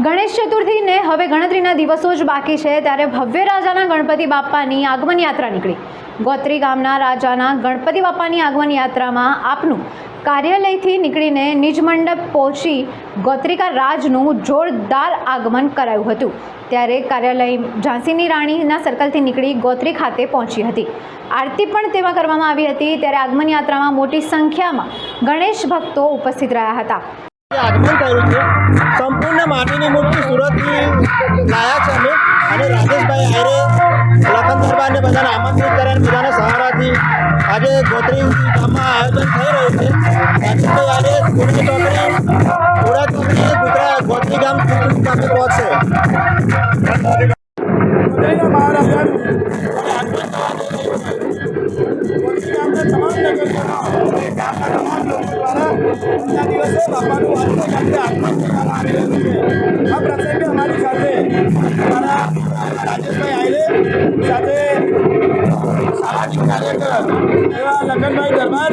ગણેશ ચતુર્થીને હવે ગણતરીના દિવસો જ બાકી છે, ત્યારે ભવ્ય રાજાના ગણપતિ બાપ્પાની આગમન યાત્રા નીકળી. ગોત્રી ગામના રાજાના ગણપતિ બાપ્પાની આગમન યાત્રામાં આપનું કાર્યાલયથી નીકળીને નિજ મંડપ પહોંચી ગોત્રિકા રાજનું જોરદાર આગમન કરાયું હતું. ત્યારે કાર્યાલય ઝાંસીની રાણીના સર્કલથી નીકળી ગોત્રી ખાતે પહોંચી હતી. આરતી પણ તેમાં કરવામાં આવી હતી, ત્યારે આગમન યાત્રામાં મોટી સંખ્યામાં ગણેશ ભક્તો ઉપસ્થિત રહ્યા હતા. આગમન કર્યું છે. સંપૂર્ણ માટીની મૂર્તિ સુરતથી લાયા છે અમે. અને રાજેશભાઈ આયરે લખન દરબારને બધાને આમંત્રિત કર્યા બધાના સહારાથી આજે ગોત્રી ગામમાં આયોજન થઈ રહ્યું છે. રાજેશભાઈ આયરે ગુરજી ચોકડી, પુરા ચોકડી, ગુજરાત ગોત્રી ગામ ખાતે પહોંચશે આ પ્રસંગે અમારી સાથે અમારા રાજેશભાઈ આયલે સાથે સામાજિક કાર્યકર એવા લખનભાઈ દરબાર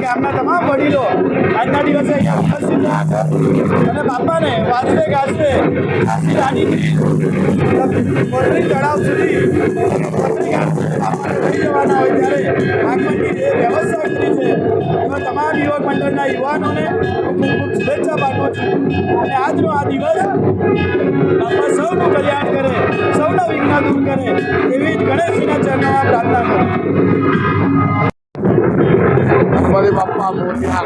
ગામના તમામ વડીલો આજના દિવસે અને બાપાને વાંચતે ગાજતે કાશી રાણીથી કોટરી સુધી જવાના હોય ત્યારે આગમનની જે વ્યવસ્થા કરી છે, એમાં તમામ યુવક મંડળના યુવાનોને ખૂબ ખૂબ શુભેચ્છા પાઠવું છું. અને આજનો આ દિવસ આપણા સૌનું કલ્યાણ કરે, સૌના વિઘ્ન દૂર કરે એવી જ ગણેશજીના ચરણોમાં પ્રાર્થના કરું ગણપતિ મોટા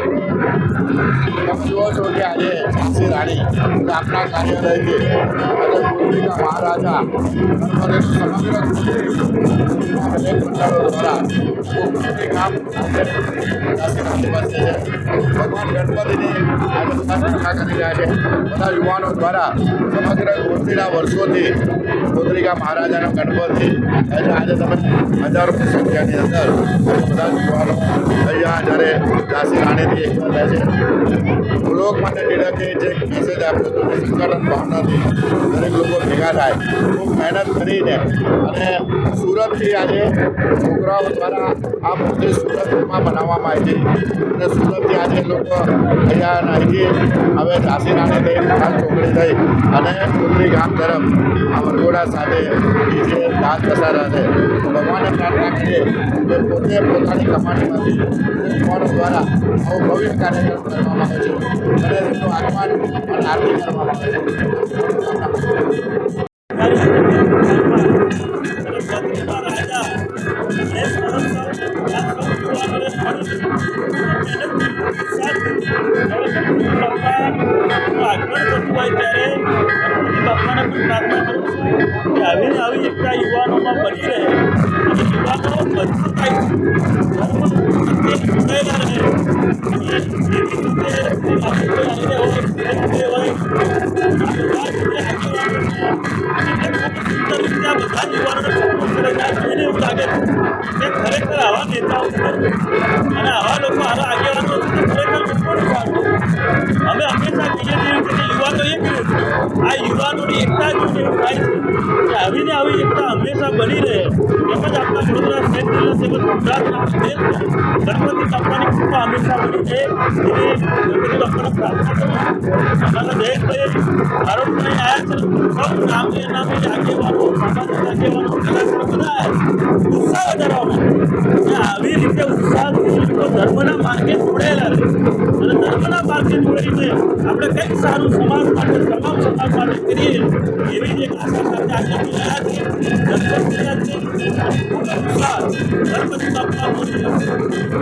તમે જુઓ છો કે આજે ઝાંસી રાણી આપણા કાર્યાલયથી અને પૂર્વિકા મહારાજા અને સમગ્ર દ્વારા પૂર્વી ઝાંસી રાણી પાસે છે ગણપતિની કરી રહ્યા છે બધા યુવાનો દ્વારા સમગ્ર ગોત્રીના વર્ષોથી ગોત્રીકા મહારાજાના ગણપતિ એટલે આજે તમે હજારો સંખ્યાની અંદર બધા યુવાનો અહીંયા જ્યારે ઝાંસી રાણીથી થાય છે. લોક માટે ટીડકે જે મેસેજ આપ્યો હતો કે ભાવનાથી દરેક લોકો ભેગા થાય, ખૂબ મહેનત કરીને અને સુરતથી આજે છોકરાઓ દ્વારા આ મૂર્તિ સુરતમાં બનાવવામાં આવી હતી અને સુરતથી આજે લોકો અહીંયા અહીંથી હવે ઝાંસીનાને થઈ ખાસ ચોકડી થઈ અને કુંડલી ગામ તરફ વરઘોડા સાથે બીજે દાંત કસારા છે ભગવાનને પ્રાર્થના કરીએ કે પોતે પોતાની કમાણીમાંથી ફોર્સ દ્વારા આવો ભવ્ય કાર્યક્રમ કરવામાં આવે છે અને એમનું આગમન અને આરતી કરવામાં આવે છે. આવીને આવી એકતા યુવાનોમાં બની રહે અને યુવાનો મજબૂત થાય જોડાયેલા રહે હોય હોય બધા કરે છે એવું લાગે છે કે ખરેખર આવા નેતાઓ આ યુવાનોની એકતા જ થાય છે કે આવીને આવી એકતા હંમેશા બની રહે. એમ જ આપણા વડોદરા શહેર જિલ્લા તેમજ ગુજરાતના પ્રદેશમાં ગણપતિ બાપાની કૃપા હંમેશા બની રહે. એવી ગણપતિ બાપાને પ્રાર્થના કરું જયેશભાઈ આરોપભાઈ આવ્યા છે. સૌ નામે નામે આગેવાનો સામાજિક આગેવાનો બધા ઉત્સાહ વધારવામાં. માટે આવી રીતે ઉત્સાહ ધર્મના માર્ગે જોડાયેલા રહે અને ધર્મના જોડીને આપણે કંઈક સારું સમાજ માટે તમામ સમાજ માટે કરીએ એવી એક આશા સાથે આજે અમે છે રહ્યા છીએ ખૂબ